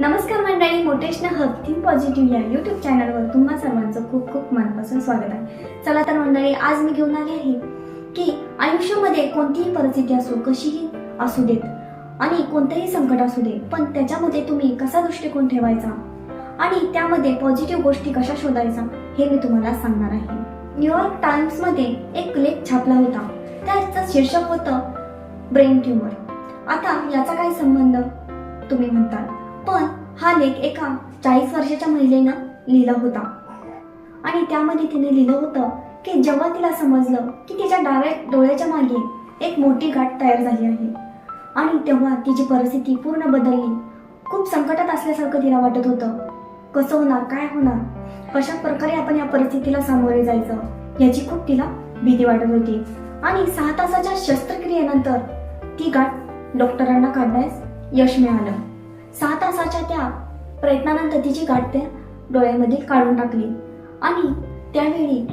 नमस्कार मंडळी motivational hub positive या यूट्यूब चॅनलवर तुम्हा सर्वांचं खूप खूप मनापासून स्वागत आहे. चला तर मंडळी आज मी घेऊन आले आहे की आयुष्यामध्ये कोणतीही परिस्थिती असो कशीही असू देत आणि कोणतंही संकट असू दे पण त्याच्यामध्ये तुम्ही कसा दृष्टिकोन ठेवायचा आणि त्यामध्ये पॉझिटिव्ह गोष्टी कशा शोधायचा हे मी तुम्हाला सांगणार आहे. न्यूयॉर्क टाइम्समध्ये एक लेख छापला होता. त्याचं शीर्षक होतं ब्रेन ट्युमर आता याचा काय संबंध? तुम्ही म्हणताल. पण हा लेख एका चाळीस वर्षाच्या महिलेनं लिहिला होता. आणि त्यामध्ये तिने लिहिलं होतं की जेव्हा तिला समजलं की तिच्या डाव्या डोळ्याच्या मागे एक मोठी गाठ तयार झाली आहे आणि तेव्हा तिची परिस्थिती पूर्ण बदलली खूप संकटात असल्यासारखं तिला वाटत होतं. कसं होणार काय होणार? कशा प्रकारे आपण या परिस्थितीला सामोरे जायचं याची खूप तिला भीती वाटत होती. आणि सहा तासाच्या शस्त्रक्रियेनंतर ती गाठ डॉक्टरांना काढण्यास यश मिळालं. सहा तासाच्या त्या प्रयत्नानंतर तिची गाठ त्या डोळ्यामध्ये काढून टाकली. आणि त्यावेळी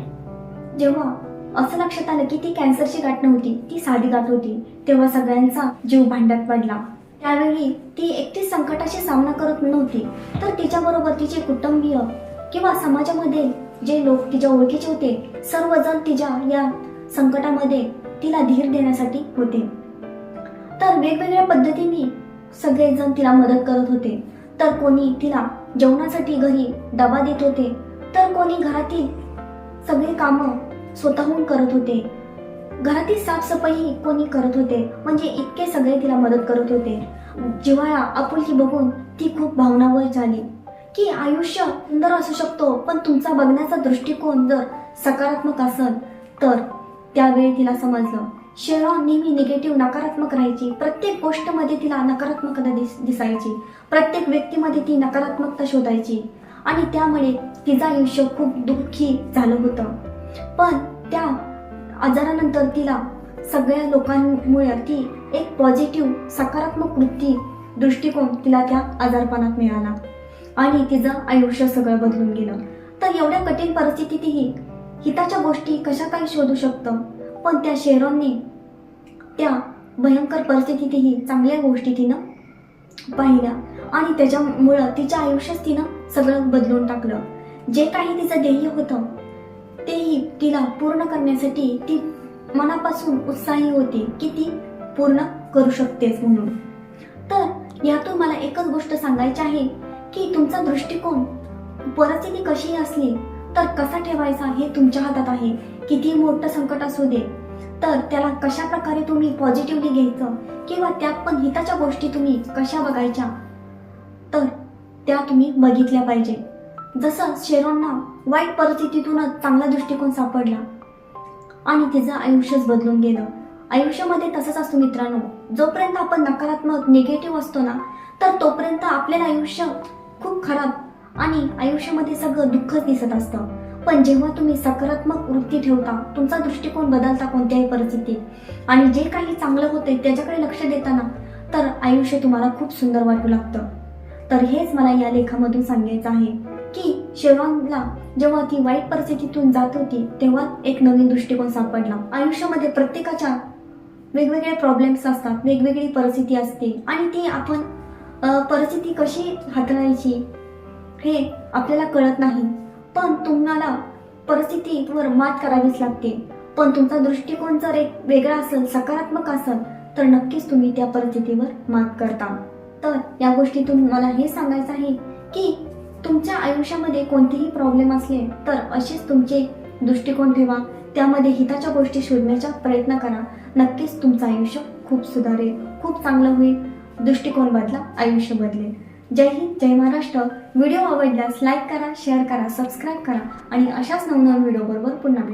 जेव्हा असं लक्षात आलं की ती कॅन्सरची गाठ नव्हती ती साधी गाठ होती तेव्हा सगळ्यांचा जीव भांड्यात पडला. त्यावेळी ती एकटीच संकटाशी सामना करत नव्हती. तर तिच्याबरोबर तिचे कुटुंबीय किंवा समाजामध्ये जे लोक तिच्या ओळखीचे होते सर्वजण तिच्या या संकटामध्ये तिला धीर देण्यासाठी होते. तर वेगवेगळ्या पद्धतीने सगळेजण तिला मदत करत होते. तर कोणी तिला जेवणासाठी घरी डबा देत होते. तर कोणी घरातील सगळे कामं स्वतःहून करत होते. घरातील साफसफाई कोणी करत होते. म्हणजे इतके सगळे तिला मदत करत होते. जिव्हाळा आपुलकी बघून ती खूप भावनावर झाली. की आयुष्य सुंदर असू शकतो पण तुमचा बघण्याचा दृष्टिकोन जर सकारात्मक असेल तर त्यावेळी तिला समजलं. शेरॉन नेहमी निगेटिव्ह नकारात्मक राहायची. प्रत्येक गोष्टमध्ये तिला नकारात्मकता दिस दिसायची. प्रत्येक व्यक्तीमध्ये ती नकारात्मकता शोधायची. आणि त्यामुळे तिचं आयुष्य खूप दुःखी झालं होतं. पण त्या आजारानंतर तिला सगळ्या लोकांमुळे ती एक पॉझिटिव्ह सकारात्मक वृत्ती दृष्टिकोन तिला त्या आजारपणात मिळाला. आणि तिचं आयुष्य सगळं बदलून गेलं. तर एवढ्या कठीण परिस्थितीतही हिताच्या गोष्टी कशा काही शोधू शकतं? पण त्या शेरोनने त्या भयंकर परिस्थितीतही चांगल्या गोष्टी तिनं पाहिल्या. आणि त्याच्यामुळं तिच्या आयुष्यात तिनं सगळं बदलून टाकलं. जे काही तिचं ध्येय होतं तेही तिला पूर्ण करण्यासाठी ती मनापासून उत्साही होती की ती पूर्ण करू शकतेस म्हणून. तर यातून मला एकच गोष्ट सांगायची आहे की तुमचा दृष्टिकोन परिस्थिती कशी असली तर कसा ठेवायचा हे तुमच्या हातात आहे. किती मोठं संकट असू दे तर त्याला कशा प्रकारे तुम्ही पॉझिटिव्हली घ्यायचं? किंवा त्यात पण हिताच्या गोष्टी तुम्ही कशा बघायच्या? तर त्या तुम्ही बघितल्या पाहिजे. जसं शेरोंना वाईट परिस्थितीतूनच चांगला दृष्टिकोन सापडला आणि तिचं आयुष्यच बदलून गेलं. आयुष्यामध्ये तसंच असतो मित्रांनो जोपर्यंत आपण नकारात्मक निगेटिव्ह असतो ना तर तोपर्यंत आपल्याला आयुष्य खूप खराब आणि आयुष्यामध्ये सगळं दुःखच दिसत असतं. पण जेव्हा तुम्ही सकारात्मक वृत्ती ठेवता तुमचा दृष्टिकोन बदलता कोणत्याही परिस्थितीत. आणि जे काही चांगलं होते त्याच्याकडे लक्ष देताना तर आयुष्य तुम्हाला खूप सुंदर वाटू लागतं. तर हेच मला या लेखामधून सांगायचं आहे की शेवांगला जेव्हा ती वाईट परिस्थितीतून जात होती तेव्हा एक नवीन दृष्टिकोन सापडला. आयुष्यामध्ये प्रत्येकाच्या वेगवेगळे प्रॉब्लेम्स असतात वेगवेगळी परिस्थिती असते. आणि ती आपण परिस्थिती कशी हाताळायची हे आपल्याला कळत नाही. पण तुम्हाला परिस्थितीवर मात करावीच लागते. पण तुमचा दृष्टिकोन जर एक वेगळा असेल सकारात्मक असेल तर नक्कीच तुम्ही त्या परिस्थितीवर मात करता. तर या गोष्टीतून मला हे सांगायचं आहे की तुमच्या आयुष्यामध्ये कोणतेही प्रॉब्लेम असले तर असेच तुमचे दृष्टिकोन ठेवा. त्यामध्ये हिताच्या गोष्टी शोधण्याचा प्रयत्न करा. नक्कीच तुमचं आयुष्य खूप सुधारेल खूप चांगलं होईल. दृष्टिकोन बदला आयुष्य बदलेल. जय हिंद जय महाराष्ट्र. व्हिडिओ आवडल्यास लाईक करा शेअर करा सबस्क्राईब करा आणि अशाच नवनवीन व्हिडिओ बरोबर पुन्हा भेटू.